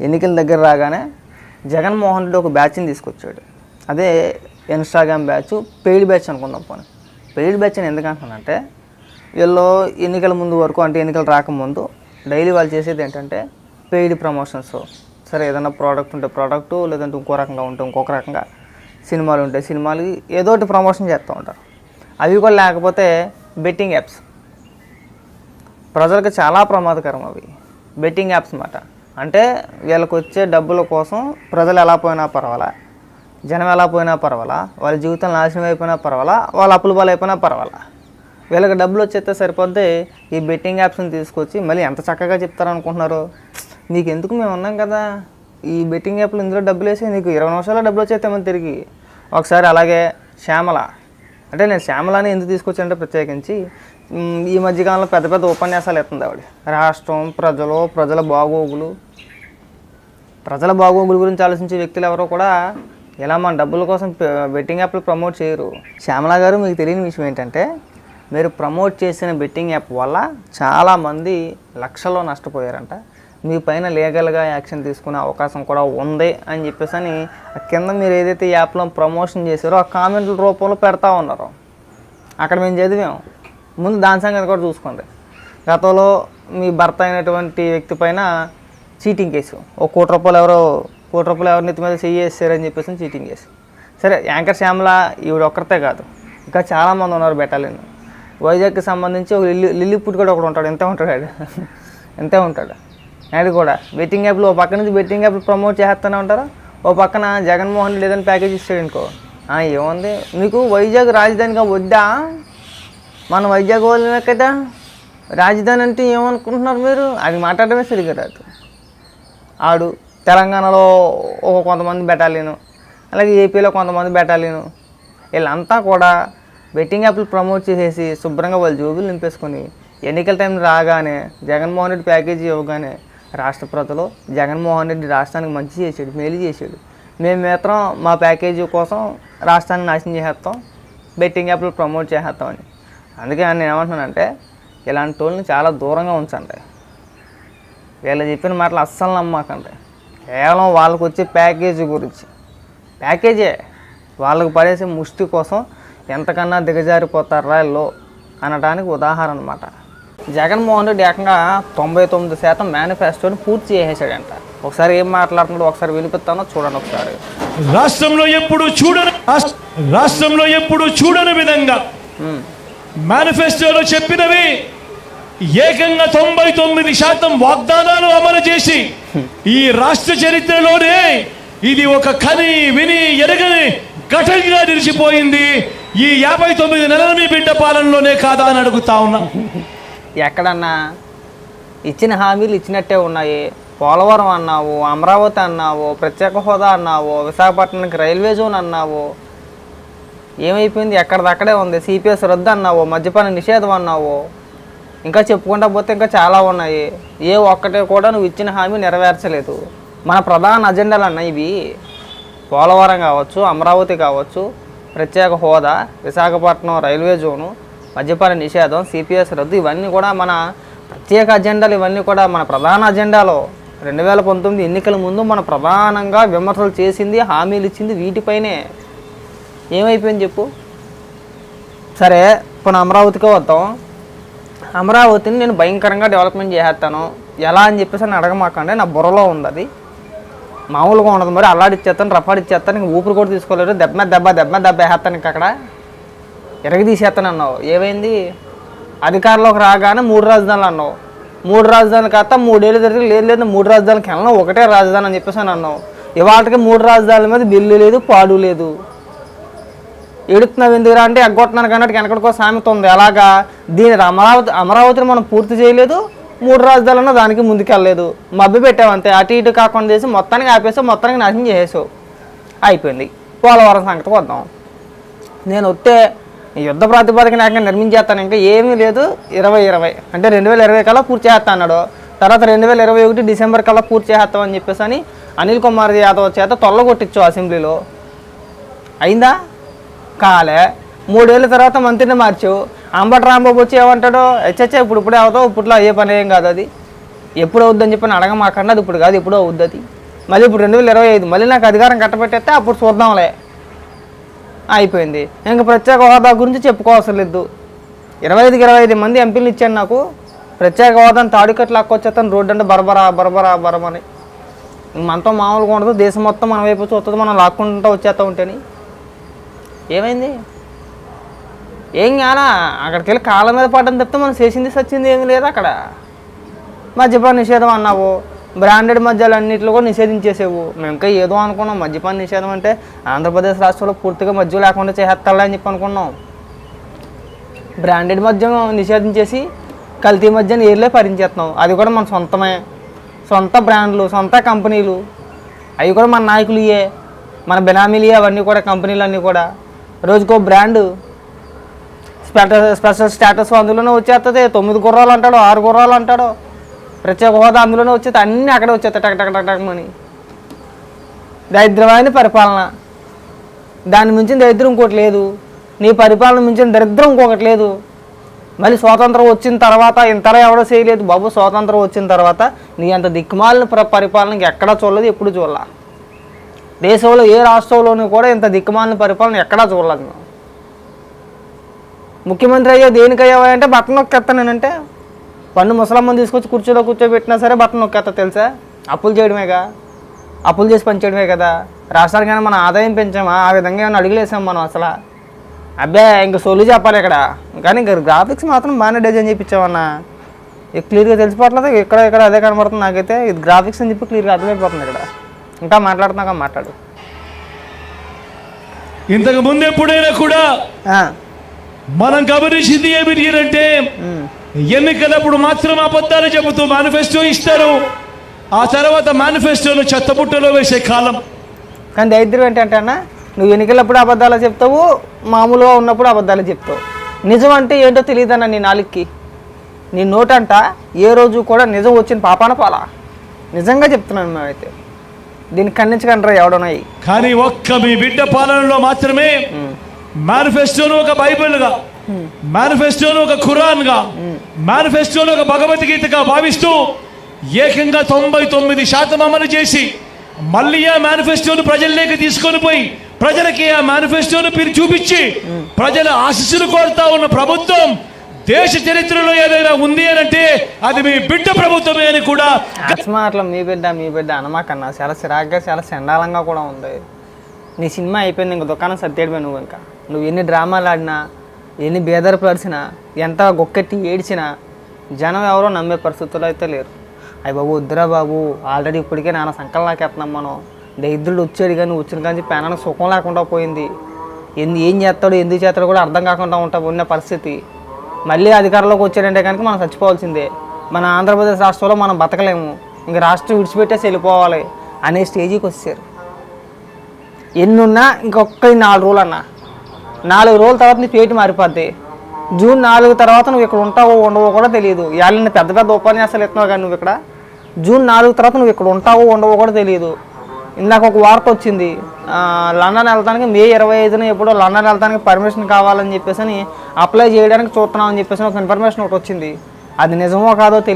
ఎన్నికల దగ్గర రాగానే జగన్మోహన్ రెడ్డి ఒక బ్యాచ్ని తీసుకొచ్చాడు. అదే ఇన్స్టాగ్రామ్ బ్యాచ్ పెయిడ్ బ్యాచ్ అనుకుందాం పోనీ. పెయిడ్ బ్యాచ్ అని ఎందుకు అంటున్నానంటే వీళ్ళు ఎన్నికల ముందు వరకు అంటే ఎన్నికలు రాకముందు డైలీ వాళ్ళు చేసేది ఏంటంటే పెయిడ్ ప్రమోషన్స్. సరే ఏదైనా ప్రోడక్ట్ ఉంటే ప్రోడక్ట్ లేదంటే ఇంకో రకంగా ఉంటే ఇంకొక రకంగా సినిమాలు ఉంటాయి సినిమాలకి ఏదో ఒకటి ప్రమోషన్ చేస్తూ ఉంటారు. అవి కూడా లేకపోతే బెట్టింగ్ యాప్స్. ప్రజలకు చాలా ప్రమాదకరం అవి. బెట్టింగ్ యాప్స్ అన్నమాట అంటే వీళ్ళకి వచ్చే డబ్బుల కోసం ప్రజలు ఎలా పోయినా పర్వాలా జనం ఎలా పోయినా పర్వాలా వాళ్ళ జీవితం నాశనం అయిపోయినా పర్వాలా వాళ్ళ అప్పులు పాలు అయిపోయినా పర్వాలా. వీళ్ళకి డబ్బులు వచ్చేస్తే సరిపోద్ది ఈ బెట్టింగ్ యాప్స్ని తీసుకొచ్చి మళ్ళీ ఎంత చక్కగా చెప్తారనుకుంటున్నారు? నీకు ఎందుకు మేము ఉన్నాం కదా? ఈ బెట్టింగ్ యాప్లు ఇందులో డబ్బులు వేసి నీకు ఇరవై నిమిషాల్లో డబ్బులు వచ్చేస్తామని తిరిగి. ఒకసారి అలాగే శ్యామల అంటే నేను శ్యామలని ఎందుకు తీసుకొచ్చానంటే ప్రత్యేకించి ఈ మధ్యకాలంలో పెద్ద పెద్ద ఉపన్యాసాలు ఎత్తుంది ఆవిడ. రాష్ట్రం ప్రజలు ప్రజల బాగోగులు ప్రజల బాగోగుల గురించి ఆలోచించే వ్యక్తులు ఎవరో కూడా ఇలా మన డబ్బుల కోసం బెట్టింగ్ యాప్లు ప్రమోట్ చేయరు. శ్యామల గారు మీకు తెలియని విషయం ఏంటంటే మీరు ప్రమోట్ చేసిన బెట్టింగ్ యాప్ వల్ల చాలామంది లక్షల్లో నష్టపోయారంట. మీ పైన లీగల్గా యాక్షన్ తీసుకునే అవకాశం కూడా ఉంది అని చెప్పేసి అని కింద మీరు ఏదైతే యాప్లో ప్రమోషన్ చేశారో ఆ కామెంట్ల రూపంలో పెడతా ఉన్నారు. అక్కడ మేము చదివాం. ముందు దాని సంగతి కూడా చూసుకోండి. గతంలో మీ భర్త అయినటువంటి వ్యక్తి పైన చీటింగ్ కేసు. ఒక కోటి రూపాయలు ఎవరో కోటి రూపాయలు ఎవరి నెత్తి మీద చేసారని చెప్పేసి చీటింగ్ కేసు. సరే యాంకర్ శ్యామల ఈవిడ ఒక్కరితే కాదు. ఇంకా చాలామంది ఉన్నారు బెటాలియన్ వైజాగ్కి సంబంధించి ఒక లిల్లీ లిల్లీపుట్ కూడా ఒకడు ఉంటాడు. ఎంత ఉంటాడు ఆడు ఎంతే ఉంటాడు? అది కూడా. బెట్టింగ్ యాప్లు ఓ పక్క నుంచి బెట్టింగ్ యాప్లు ప్రమోట్ చేస్తూనే ఉంటారు? ఓ పక్కన జగన్మోహన్ రెడ్డి ఏదైనా ప్యాకేజ్ ఇస్తాడు అనుకో. ఏముంది? మీకు వైజాగ్ రాజధానిగా వద్దా? మన వైజాగ్ వాళ్ళమే కదా? రాజధాని అంటే ఏమనుకుంటున్నారు మీరు? అది మాట్లాడడమే సరిగ్గా రాదు. ఆడు. తెలంగాణలో ఒక కొంతమంది బెటాలియను అలాగే ఏపీలో కొంతమంది బెటాలియను వీళ్ళంతా కూడా బెట్టింగ్ యాప్లు ప్రమోట్ చేసేసి శుభ్రంగా వాళ్ళ జోబులు నింపేసుకొని ఎన్నికల టైం రాగానే జగన్మోహన్ రెడ్డి ప్యాకేజీ ఇవ్వగానే రాష్ట్ర ప్రజలు జగన్మోహన్ రెడ్డి రాష్ట్రానికి మంచి చేసాడు మేలు చేసాడు మేము మాత్రం మా ప్యాకేజీ కోసం రాష్ట్రాన్ని నాశనం చేసేస్తాం బెట్టింగ్ యాప్లు ప్రమోట్ చేసేస్తామని. అందుకే నేను ఏమంటున్నానంటే ఇలాంటి వాళ్ళని చాలా దూరంగా ఉంచండి. వీళ్ళు చెప్పిన మాటలు అస్సలు నమ్మకండి. కేవలం వాళ్ళకి వచ్చే ప్యాకేజీ గురించి. ప్యాకేజే. వాళ్ళకు పడేసే ముష్టి కోసం ఎంతకన్నా దిగజారిపోతారా వీళ్ళు అనడానికి ఉదాహరణ అనమాట జగన్మోహన్ రెడ్డి ఏకంగా తొంభై తొమ్మిది శాతం మేనిఫెస్టోని పూర్తి చేసేసాడంట. ఒకసారి ఏం మాట్లాడుతున్నాడో ఒకసారి వినిపిస్తానో చూడండి ఒకసారి. రాష్ట్రంలో ఎప్పుడు చూడని రాష్ట్ర- రాష్ట్రంలో ఎప్పుడు చూడని విధంగా. మేనిఫెస్టోలో చెప్పినవి ఏకంగా తొంభై తొమ్మిది శాతం వాగ్దానాలు అమలు చేసి ఈ రాష్ట్ర చరిత్రలోనే ఇది ఒక కని విని ఎరగని ఘటంగా నిలిచిపోయింది. ఈ యాభై తొమ్మిది నెలల మీ బిడ్డ పాలనలోనే కాదా అని అడుగుతా ఉన్నా. ఎక్కడన్నా ఇచ్చిన హామీలు ఇచ్చినట్టే ఉన్నాయి. పోలవరం అన్నావు అమరావతి అన్నావు ప్రత్యేక హోదా అన్నావు విశాఖపట్నానికి రైల్వే జోన్ అన్నావు. ఏమైపోయింది? ఎక్కడిదక్కడే ఉంది. సిపిఎస్ రద్దు అన్నావు మద్యపాన నిషేధం అన్నావు. ఇంకా చెప్పుకుంటా పోతే ఇంకా చాలా ఉన్నాయి. ఏ ఒక్కటే కూడా నువ్వు ఇచ్చిన హామీ నెరవేర్చలేదు. మన ప్రధాన అజెండాలు అన్న ఇవి పోలవరం కావచ్చు అమరావతి కావచ్చు ప్రత్యేక హోదా విశాఖపట్నం రైల్వే జోను మద్యపాన నిషేధం సిపిఎస్ రద్దు ఇవన్నీ కూడా మన ప్రత్యేక అజెండాలు ఇవన్నీ కూడా మన ప్రధాన అజెండాలో. రెండు వేల పంతొమ్మిది ఎన్నికల ముందు మన ప్రధానంగా విమర్శలు చేసింది హామీలు ఇచ్చింది వీటిపైనే. ఏమైపోయింది చెప్పు? సరే ఇప్పుడు అమరావతికి వద్దాం. అమరావతిని నేను భయంకరంగా డెవలప్మెంట్ చేసేస్తాను ఎలా అని చెప్పేసి అని అడగమాకండి నా బుర్రలో ఉంది అది. మామూలుగా ఉండదు మరి అల్లాడిచ్చేస్తాను రఫాడిచ్చేస్తాను ఇంక ఊపిరి కూడా తీసుకోలేరు దెబ్బ దెబ్బ దెబ్బ దెబ్బ వేసేస్తాను ఇంక అక్కడ. ఎరగి తీసేస్తాను అన్నావు. ఏమైంది? అధికారంలోకి రాగానే మూడు రాజధానులు అన్నావు. మూడు రాజధానులు కాస్త మూడేళ్ళు జరిగి లేదు లేదు మూడు రాజధానులకి వెళ్ళను ఒకటే రాజధాని అని చెప్పేసి అని అన్నావు. ఇవాళకి మూడు రాజధానుల మీద బిల్లు లేదు పాడు లేదు. ఎడుతున్నావు ఎందుకురా అంటే ఎగ్గొట్టినాను కన్నట్టు వెనకడికో సామెత ఉంది. అలాగా దీని అమరావతి అమరావతిని మనం పూర్తి చేయలేదు. మూడు రాజధానులను దానికి ముందుకెళ్ళలేదు. మబ్బి పెట్టావు అంతే. అటు ఇటు కాకుండా చేసి మొత్తానికి ఆపేసావు మొత్తానికి నాశనం చేసేసావు. అయిపోయింది. పోలవరం సంగతి వద్దాం. నేను వస్తే యుద్ధ ప్రాతిపదికన ఏకంగా నిర్మించేస్తాను. ఇంకా ఏమీ లేదు. ఇరవై ఇరవై. అంటే రెండు వేల ఇరవై కల్లా పూర్తి చేస్తా అన్నాడు. తర్వాత రెండు వేల ఇరవై ఒకటి డిసెంబర్ కల్లా పూర్తి చేస్తామని చెప్పేసి అని అనిల్ కుమార్ యాదవ్ చేత తొల్లగొట్టించు అసెంబ్లీలో. అయిందా? కాలే. మూడేళ్ళ తర్వాత మంత్రిని మార్చావు. అంబటి రాంబాబు వచ్చి ఏమంటాడో హెచ్చచ్చే ఇప్పుడు ఇప్పుడే అవుతావు ఇప్పట్లో అయ్యే పని ఏం కాదు అది. ఎప్పుడు అవుద్దని చెప్పి అని అడగమాకండి అది ఇప్పుడు కాదు ఎప్పుడో అవుద్ది అది. మళ్ళీ ఇప్పుడు రెండు వేల ఇరవై ఐదు మళ్ళీ నాకు అధికారం కట్టబెట్టేస్తే అప్పుడు చూద్దాంలే. అయిపోయింది. ఇంకా ప్రత్యేక హోదా గురించి చెప్పుకోవాల్సిన లేదు. ఇరవై ఐదుకి ఇరవై ఐదు మంది ఎంపీలు ఇచ్చాను నాకు. ప్రత్యేక హోదాను తాడుకట్లు లాక్కొచ్చేస్తాను రోడ్డు అంటే బరబరా బరబరా బరమని మనతో మామూలుగా ఉండదు దేశం మొత్తం మన వైపు చూస్తుంది మనం లాక్కుంటూ వచ్చేస్తా ఉంటేని. ఏమైంది? ఏం కానా అక్కడికి వెళ్ళి కాళ్ళ మీద పడ్డం తప్పితే మనం చేసింది సచ్చింది ఏమి లేదు అక్కడ? మద్యపాన నిషేధం అన్నావు. బ్రాండెడ్ మద్యాలు అన్నింటిలో కూడా నిషేధించేసేవు. మేము ఇంకా ఏదో అనుకున్నాం. మద్యపాన నిషేధం అంటే ఆంధ్రప్రదేశ్ రాష్ట్రంలో పూర్తిగా మద్యం లేకుండా చేసేస్తాలే అని చెప్పి అనుకున్నాం. బ్రాండెడ్ మద్యం నిషేధించేసి కల్తీ మద్యాన్ని ఏర్లే భరించేస్తున్నాం. అది కూడా మన సొంతమే. సొంత బ్రాండ్లు సొంత కంపెనీలు. అవి కూడా మన నాయకులు ఇయే. మన బినామీలు అవన్నీ కూడా కంపెనీలు అన్నీ కూడా. రోజుకో బ్రాండ్ స్పెషల్ స్పెషల్ స్టేటస్ అందులోనే వచ్చేస్తుంది తొమ్మిది గుర్రాలు అంటాడు ఆరు గుర్రాలు అంటాడు. ప్రత్యేక హోదా అందులోనే వచ్చేది. అన్నీ అక్కడే వచ్చేస్తాయి టక్ టక్ టక్ మని. దరిద్రమైన పరిపాలన. దాన్ని మించిన దరిద్రం ఇంకోటి లేదు. నీ పరిపాలన మించిన దరిద్రం ఇంకొకటి లేదు. మళ్ళీ స్వాతంత్రం వచ్చిన తర్వాత ఇంతలా ఎవడో చేయలేదు. బాబు స్వాతంత్రం వచ్చిన తర్వాత నీ అంత దిక్కుమాలిన ప్ర పరిపాలన ఎక్కడా చూడలేదు ఎప్పుడు చూడాల. దేశంలో ఏ రాష్ట్రంలోనూ కూడా ఇంత దిక్కుమాలిన పరిపాలన ఎక్కడా చూడలేదు ముఖ్యమంత్రి అయ్యో దేనికి అంటే అంటే బట్టన్ నొక్కేస్తానంటే పన్ను ముసలమ్మని తీసుకొచ్చి కుర్చీలో కూర్చోబెట్టినా సరే బట్టన్ నొక్కేస్తా తెలుసా? అప్పులు చేయడమేగా? అప్పులు చేసి పనిచేయడమే కదా? రాష్ట్రానికైనా మన ఆదాయం పెంచామా? ఆ విధంగా ఏమైనా అడుగులేసాం మనం అసలు? అబ్బే ఇంక సొల్లు చెప్పాలి ఇక్కడ. కానీ ఇంకా గ్రాఫిక్స్ మాత్రం బాగానే డిజైన్ చేయించామన్నా ఇది క్లియర్గా తెలిసిపోవట్లేదు. ఇక్కడ ఇక్కడ అదే కనబడుతుంది నాకైతే. ఇది గ్రాఫిక్స్ అని చెప్పి క్లియర్గా అర్థమైపోతుంది ఇక్కడ. ఇంకా మాట్లాడుతున్నాక మాట్లాడు. ఇంతకు ముందు ఎప్పుడైనా కూడా మనం గమనించింది ఏమిటి అంటే ఎన్నికలప్పుడు మాత్రం అబద్ధాలు చెబుతూ మేనిఫెస్టో ఇస్తారు. ఆ తర్వాత మేనిఫెస్టోను చెత్తబుట్టలో వేసే కాలం. కానీ దరిద్రం ఏంటంటే అన్న నువ్వు ఎన్నికలప్పుడు అబద్ధాలు చెప్తావు మామూలుగా ఉన్నప్పుడు అబద్ధాలు చెప్తావు. నిజం అంటే ఏంటో తెలియదన్న నీ నాలుగుకి నీ నోటంట ఏ రోజు కూడా నిజం వచ్చిన పాపాన పాలా. నిజంగా చెప్తున్నాను మేమైతే. దీన్ని ఖండించకండి రా ఎవడున్నాయి? కానీ ఒక్క మీ బిడ్డ పాలనలో మాత్రమే మేనిఫెస్టోను ఒక బైబిల్గా మేనిఫెస్టోను ఒక ఖురాన్గా మేనిఫెస్టోను ఒక భగవద్గీతగా భావిస్తూ ఏకంగా తొంభై తొమ్మిది శాతం అమలు చేసి మళ్ళీ ఆ మేనిఫెస్టోను ప్రజల్లోకి తీసుకొని పోయి ప్రజలకి ఆ మేనిఫెస్టోను మీరు చూపించి ప్రజల ఆశీస్సులు కోరుతా ఉన్న ప్రభుత్వం దేశ చరిత్రలో ఏదైనా ఉంది అని అంటే అది మీ బిడ్డ ప్రభుత్వమే అని కూడా అట్లా మీ బిడ్డ మీ బిడ్డ అనమాకన్నా చాలా చిరాగ్గా చాలా చండాలంగా కూడా ఉంది. నీ సినిమా అయిపోయింది ఇంక దుకాణం సర్దేయడమే నువ్వు ఇంకా. నువ్వు ఎన్ని డ్రామాలు ఆడినా ఎన్ని బేదరపు ఎంత గొక్కెట్టి ఏడ్చినా జనం ఎవరో నమ్మే పరిస్థితుల్లో అయితే లేరు. అయ్యి బాబు వద్దురా బాబు ఆల్రెడీ ఇప్పటికే నాన్న సంకలం నాకెత్తున్నాం మనం. దరిద్రుడు వచ్చాడు కానీ వచ్చిన కానీ పెనానికి సుఖం లేకుండా పోయింది. ఎందు ఏం చేస్తాడో ఎందుకు చేస్తాడు కూడా అర్థం కాకుండా ఉంటా ఉన్న పరిస్థితి. మళ్ళీ అధికారంలోకి వచ్చారంటే కనుక మనం చచ్చిపోవాల్సిందే. మన ఆంధ్రప్రదేశ్ రాష్ట్రంలో మనం బతకలేము. ఇంక రాష్ట్రం విడిచిపెట్టేసి వెళ్ళిపోవాలి అనే స్టేజీకి వచ్చారు ఎన్నున్నా ఇంకొక నాలుగు రోజులు అన్న నాలుగు రోజుల తర్వాత నీ పేటు మారిపోద్ది. జూన్ నాలుగు తర్వాత నువ్వు ఇక్కడ ఉంటావో ఉండవో కూడా తెలియదు. ఇవాళ పెద్ద పెద్ద ఉపన్యాసాలు ఎత్తున్నావు కానీ నువ్వు ఇక్కడ. జూన్ నాలుగు తర్వాత నువ్వు ఇక్కడ ఉంటావో ఉండవో కూడా తెలియదు. ఇందాక ఒక వార్త వచ్చింది లండన్ వెళ్తానికి మే ఇరవై ఐదున ఎప్పుడో లండన్ వెళ్తానికి పర్మిషన్ కావాలని చెప్పేసి అని అప్లై చేయడానికి చూస్తున్నాం అని చెప్పేసి ఒక ఇన్ఫర్మేషన్ ఒకటి వచ్చింది. అది నిజమో కాదో తెలియదు